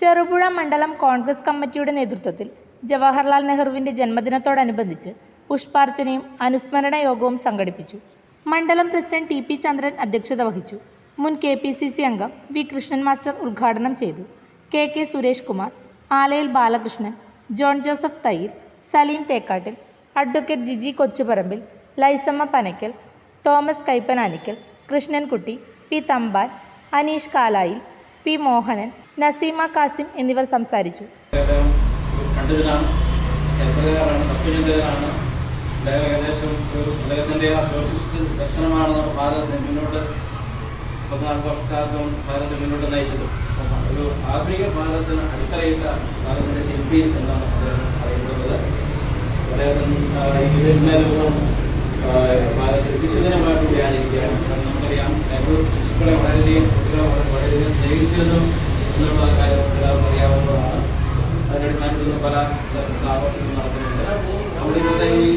ചെറുപുഴ മണ്ഡലം കോൺഗ്രസ് കമ്മിറ്റിയുടെ നേതൃത്വത്തിൽ ജവഹർലാൽ നെഹ്റുവിന്റെ ജന്മദിനത്തോടനുബന്ധിച്ച് പുഷ്പാർച്ചനയും അനുസ്മരണ യോഗവും സംഘടിപ്പിച്ചു. മണ്ഡലം പ്രസിഡന്റ് ടി പി ചന്ദ്രൻ അധ്യക്ഷത വഹിച്ചു. മുൻ കെ പി സി സി അംഗം വി കൃഷ്ണൻ മാസ്റ്റർ ഉദ്ഘാടനം ചെയ്തു. K K Suresh Kumar Alayil Balakrishnan John Joseph Thayyil Saleem Thekkattil advocate Giji Kochuparambil Lissamma Panackal Thomas Kaippananickal Krishnankutty P Thampan Aneesh Kalayil P Mohanan Naseema Kasim എന്നിവർ സംസാരിച്ചു. ഏകദേശം ഒരു അദ്ദേഹത്തിന്റെ ആ ഒരു ആധുനിക ഭാരതത്തിന് അടിത്തറയിട്ട ഭാരതത്തിന്റെ ശില്പി എന്നാണ് അദ്ദേഹം അറിയപ്പെടുന്നത് അദ്ദേഹത്തിന് ഇരുപത്തിനാല് ദിവസം ശിശുദിനമായിട്ട് കൂടി ആചരിക്കുകയാണ് കാരണം നമുക്കറിയാം നെഹ്റു ശിശുക്കളെ വളരെയധികം കുട്ടികളെ വളരെ വളരെയധികം സ്നേഹിച്ചിരുന്നു എന്നുള്ള കാര്യം എല്ലാവർക്കും അറിയാവുന്നതാണ് അടിസ്ഥാനത്തിൽ പല ഈ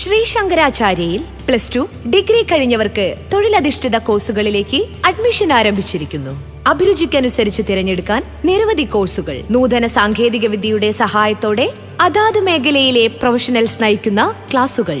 ശ്രീ ശങ്കരാചാര്യയിൽ പ്ലസ് ടു ഡിഗ്രി കഴിഞ്ഞവർക്ക് തൊഴിലധിഷ്ഠിത കോഴ്സുകളിലേക്ക് അഡ്മിഷൻ ആരംഭിച്ചിരിക്കുന്നു. അഭിരുചിക്കനുസരിച്ച് തിരഞ്ഞെടുക്കാൻ നിരവധി കോഴ്സുകൾ. നൂതന സാങ്കേതിക വിദ്യയുടെ സഹായത്തോടെ അതാത് മേഖലയിലെ പ്രൊഫഷണൽസ് നയിക്കുന്ന ക്ലാസുകൾ.